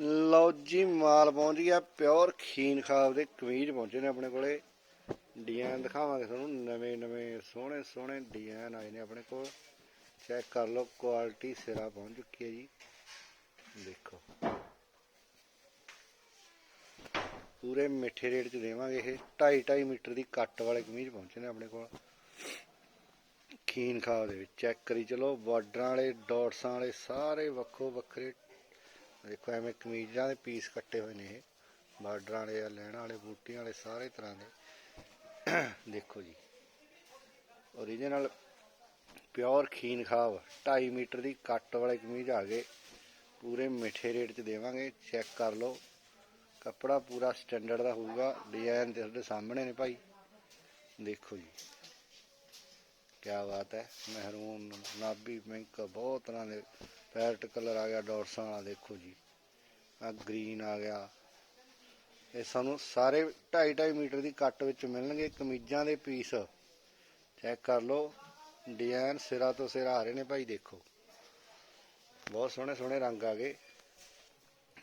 ਲਓ ਜੀ, ਮਾਲ ਪਹੁੰਚ ਗਿਆ ਪਿਓਰ ਖੀਨ ਖਾਬ ਦੇ ਕਮੀਜ਼ ਪਹੁੰਚੇ ਨੇ ਆਪਣੇ ਕੋਲੇ। ਡਿਜ਼ਾਈਨ ਦਿਖਾਵਾਂਗੇ ਤੁਹਾਨੂੰ, ਨਵੇਂ ਨਵੇਂ ਸੋਹਣੇ ਸੋਹਣੇ ਡਿਜ਼ਾਈਨ ਆਏ ਨੇ ਆਪਣੇ ਕੋਲ। ਚੈੱਕ ਕਰ ਲਓ, ਕੁਆਲਿਟੀ ਸਿਰਾ ਪਹੁੰਚ ਚੁੱਕੀ ਹੈ ਜੀ। ਦੇਖੋ। ਪੂਰੇ ਮਿੱਠੇ ਰੇਟ 'ਚ ਦੇਵਾਂਗੇ ਇਹ। 2.5 2.5 ਮੀਟਰ ਦੀ ਕੱਟ ਵਾਲੇ ਕਮੀਜ਼ ਪਹੁੰਚੇ ਨੇ ਆਪਣੇ ਕੋਲ। ਖੀਨ ਖਾਬ ਦੇ ਵਿੱਚ ਚੈੱਕ ਕਰੀ ਚਲੋ, ਬਾਰਡਰਾਂ ਵਾਲੇ, ਡਾਟਸਾਂ ਵਾਲੇ ਸਾਰੇ ਵੱਖੋ ਵੱਖਰੇ ਦੇਖੋ ਐਵੇਂ ਕਮੀਜ਼ਾਂ ਦੇ ਪੀਸ ਕੱਟੇ ਹੋਏ ਨੇ ਇਹ। ਬਾਰਡਰਾਂ ਵਾਲੇ ਆ, ਲੈਣਾ ਵਾਲੇ, ਬੂਟੀਆਂ ਵਾਲੇ, ਸਾਰੇ ਤਰ੍ਹਾਂ ਦੇ। ਦੇਖੋ ਜੀ। ਓਰੀਜਨਲ ਪਿਓਰ ਖੀਨ ਖਾਬ 2.5 ਮੀਟਰ ਦੀ ਕੱਟ ਵਾਲੇ ਕਮੀਜ਼ ਆ ਗਏ। ਪੂਰੇ ਮਿੱਠੇ ਰੇਟ 'ਚ ਦੇਵਾਂਗੇ। ਚੈੱਕ ਕਰ ਲਓ। ਕੱਪੜਾ ਪੂਰਾ ਸਟੈਂਡਰਡ ਦਾ ਹੋਊਗਾ। ਡਿਜ਼ਾਈਨ ਤੁਹਾਡੇ ਸਾਹਮਣੇ ਨੇ ਭਾਈ। ਦੇਖੋ ਜੀ। ਕੀ ਬਾਤ ਹੈ, ਮਹਿਰੂਨ ਨਾਭੀ ਪਿੰਕ, ਬਹੁਤ ਤਰ੍ਹਾਂ ਦੇ ਪੈਰਟ ਕਲਰ ਆ ਗਿਆ ਡਾਟਸਾਂ ਵਾਲਾ ਦੇਖੋ ਜੀ। ਆ ਗ੍ਰੀਨ ਆ ਗਿਆ। ਇਹ ਸਾਨੂੰ ਸਾਰੇ 2.5 2.5 ਮੀਟਰ ਦੀ ਕੱਟ ਵਿੱਚ ਮਿਲਣਗੇ, ਕਮੀਜ਼ਾਂ ਦੇ ਪੀਸ। ਚੈੱਕ ਕਰ ਲਓ, ਡਿਜ਼ਾਈਨ ਸਿਰਾ ਤੋਂ ਸਿਰਾ ਆ ਰਹੇ ਨੇ ਭਾਈ, ਦੇਖੋ। ਬਹੁਤ ਸੋਹਣੇ ਸੋਹਣੇ ਰੰਗ ਆ ਗਏ।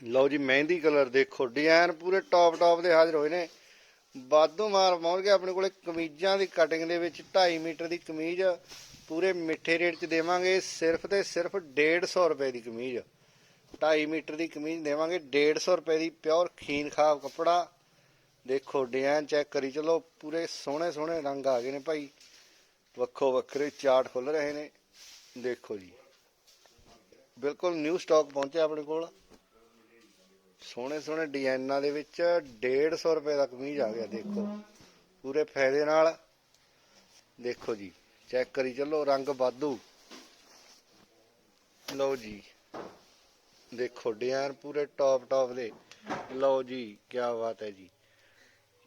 ਲਓ ਜੀ, ਮਹਿੰਦੀ ਕਲਰ ਦੇਖੋ, ਡਿਜ਼ਾਈਨ ਪੂਰੇ ਟੌਪ ਟੌਪ ਦੇ ਹਾਜ਼ਰ ਹੋਏ ਨੇ। ਵਾਧੂ ਮਾਲ ਪਹੁੰਚ ਗਿਆ। ਆਪਣੇ ਕੋਲੇ ਕਮੀਜ਼ਾਂ ਦੀ ਕਟਿੰਗ ਦੇ ਵਿੱਚ 2.5 ਮੀਟਰ ਦੀ ਕਮੀਜ਼ ਪੂਰੇ ਮਿੱਠੇ ਰੇਟ 'ਚ ਦੇਵਾਂਗੇ। ਸਿਰਫ ਤੇ ਸਿਰਫ 150 ਰੁਪਏ ਦੀ ਕਮੀਜ਼ 2.5 ਮੀਟਰ ਦੀ ਕਮੀਜ਼ ਦੇਵਾਂਗੇ। 150 ਰੁਪਏ ਦੀ ਪਿਓਰ ਖੀਨ ਖਾਬ ਕੱਪੜਾ। ਦੇਖੋ ਡਿਜ਼ਾਈਨ ਚੈੱਕ ਕਰੀ ਚਲੋ। ਪੂਰੇ ਸੋਹਣੇ ਸੋਹਣੇ ਰੰਗ ਆ ਗਏ ਨੇ ਭਾਈ। ਵੱਖੋ ਵੱਖਰੇ ਚਾਰਟ ਖੁੱਲ ਰਹੇ ਨੇ। ਦੇਖੋ ਜੀ। ਬਿਲਕੁਲ ਨਿਊ ਸਟਾਕ ਪਹੁੰਚਿਆ ਆਪਣੇ ਕੋਲ। ਸੋਹਣੇ ਸੋਹਣੇ ਡਿਜ਼ਾਈਨਾਂ ਦੇ ਵਿੱਚ 150 ਰੁਪਏ ਦਾ ਕਮੀਜ਼ ਆ ਗਿਆ, ਦੇਖੋ। ਪੂਰੇ ਫਾਇਦੇ ਨਾਲ। ਦੇਖੋ ਜੀ, ਚੈੱਕ ਕਰੀ ਚੱਲੋ, ਰੰਗ ਵਾਧੂ। ਲਓ ਜੀ, ਦੇਖੋ, ਡਿਜ਼ਾਈਨ ਪੂਰੇ ਟੌਪ ਟੌਪ ਦੇ। ਲਓ ਜੀ ਕੀ ਬਾਤ ਹੈ ਜੀ।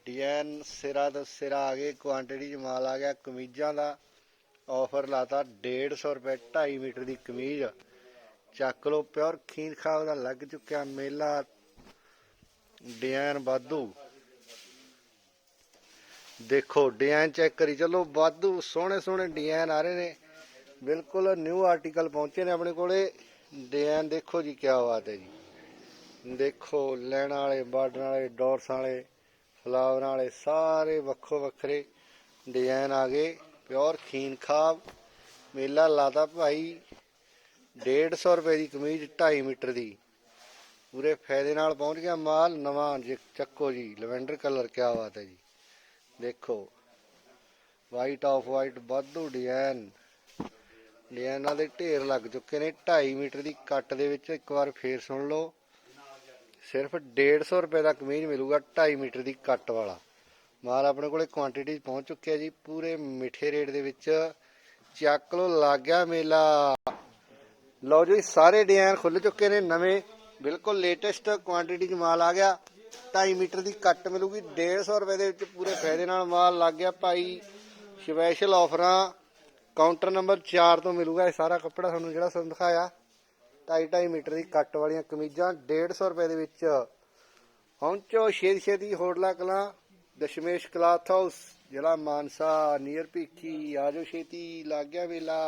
ਡਿਜ਼ਾਈਨ ਸਿਰਾ ਤੋਂ ਸਿਰਾ ਆ ਗਏ, ਕੁਆਂਟੀਟੀ ਚ ਮਾਲ ਆ ਗਿਆ, ਕਮੀਜ਼ਾਂ ਦਾ ਆਫਰ ਲਾਤਾ 150 ਰੁਪਏ 2.5 ਮੀਟਰ ਦੀ ਕਮੀਜ਼। ਚੱਕ ਲਓ, ਪਿਓਰ ਖੀਨ ਖਾਬ ਦਾ ਲੱਗ ਚੁੱਕਿਆ ਮੇਲਾ। ਡਿਜ਼ਾਈਨ ਵਾਧੂ। ਦੇਖੋ ਡਿਜ਼ਾਈਨ ਚੈੱਕ ਕਰੀ। ਚਲੋ, ਵਾਧੂ, ਸੋਹਣੇ ਸੋਹਣੇ ਡਿਜ਼ਾਈਨ ਆ ਰਹੇ ਨੇ। ਬਿਲਕੁਲ ਨਿਊ ਆਰਟੀਕਲ ਪਹੁੰਚੇ ਨੇ ਆਪਣੇ ਕੋਲੇ। ਡਿਜ਼ਾਈਨ ਦੇਖੋ ਜੀ ਕੀ ਬਾਤ ਹੈ ਜੀ। ਦੇਖੋ, ਲੈਣ ਵਾਲੇ, ਬਾਰਡਰ ਵਾਲੇ ਡਾਟਸ ਵਾਲੇ, ਫਲਾਵਰਾਂ ਵਾਲੇ, ਸਾਰੇ ਵੱਖੋ ਵੱਖਰੇ ਡਿਜ਼ਾਈਨ ਆ ਗਏ। ਪਿਓਰ ਖੀਨ ਖਾਬ। ਮੇਲਾ ਲਾਦਾ ਭਾਈ 150 ਰੁਪਏ ਦੀ ਕਮੀਜ਼ 2.5 ਮੀਟਰ ਦੀ। ਪੂਰੇ ਫਾਇਦੇ ਨਾਲ ਪਹੁੰਚ ਗਿਆ ਮਾਲ ਨਵਾਂ ਜੀ, ਚੱਕੋ ਜੀ ਲਵੈਂਡਰ ਕਲਰ ਕਿਆ ਬਾਤ ਹੈ ਜੀ। ਦੇਖੋ ਵਾਈਟ ਆਫ ਵਾਈਟ ਵਾਧੂ ਡਿਜ਼ਾਈਨ ਡਿਜ਼ਾਈਨਾਂ ਦੇ ਢੇਰ ਲੱਗ ਚੁੱਕੇ ਨੇ 2.5 ਮੀਟਰ ਦੀ ਕੱਟ ਦੇ ਵਿੱਚ ਇੱਕ ਵਾਰ ਫੇਰ ਸੁਣ ਲਓ। ਸਿਰਫ 150 ਰੁਪਏ ਦਾ ਕਮੀਜ਼ ਮਿਲੂਗਾ 2.5 ਮੀਟਰ ਦੀ ਕੱਟ ਵਾਲਾ। ਮਾਲ ਆਪਣੇ ਕੋਲੇ ਕੁਆਂਟੀਟੀ ਪਹੁੰਚ ਚੁੱਕਿਆ ਜੀ ਪੂਰੇ ਮਿੱਠੇ ਰੇਟ ਦੇ ਵਿੱਚ। ਚੱਕ ਲੋ ਲੱਗ ਗਿਆ ਮੇਲਾ। ਲਓ ਜੀ ਸਾਰੇ ਡਿਜ਼ਾਈਨ ਖੁੱਲ ਚੁੱਕੇ ਨੇ ਨਵੇਂ ਬਿਲਕੁਲ ਲੇਟੈਸਟ ਕੁਆਂਟੀਟੀ 'ਚ ਮਾਲ ਆ ਗਿਆ। 2.5 ਮੀਟਰ ਦੀ ਕੱਟ ਮਿਲੂਗੀ 150 ਰੁਪਏ ਦੇ ਵਿੱਚ ਪੂਰੇ ਫਾਇਦੇ ਨਾਲ ਮਾਲ ਲੱਗ ਗਿਆ ਭਾਈ। ਸਪੈਸ਼ਲ ਆਫਰਾਂ ਕਾਊਂਟਰ ਨੰਬਰ 4 ਤੋਂ ਮਿਲੂਗਾ ਇਹ ਸਾਰਾ ਕੱਪੜਾ ਤੁਹਾਨੂੰ ਜਿਹੜਾ ਤੁਹਾਨੂੰ ਦਿਖਾਇਆ। 2.5 ਮੀਟਰ ਦੀ ਕੱਟ ਵਾਲੀਆਂ ਕਮੀਜ਼ਾਂ 150 ਰੁਪਏ ਦੇ ਵਿੱਚ। ਪਹੁੰਚੋ ਛੇਤੀ ਛੇਤੀ ਹੋਟਲਾ, ਕਲਾਂ, ਦਸ਼ਮੇਸ਼ ਕਲਾਥ ਹਾਊਸ, ਜਿਹੜਾ ਮਾਨਸਾ, ਨੀਅਰ ਭੀਖੀ ਆਜੋ ਛੇਤੀ, ਲੱਗ ਗਿਆ ਵੇਲਾ।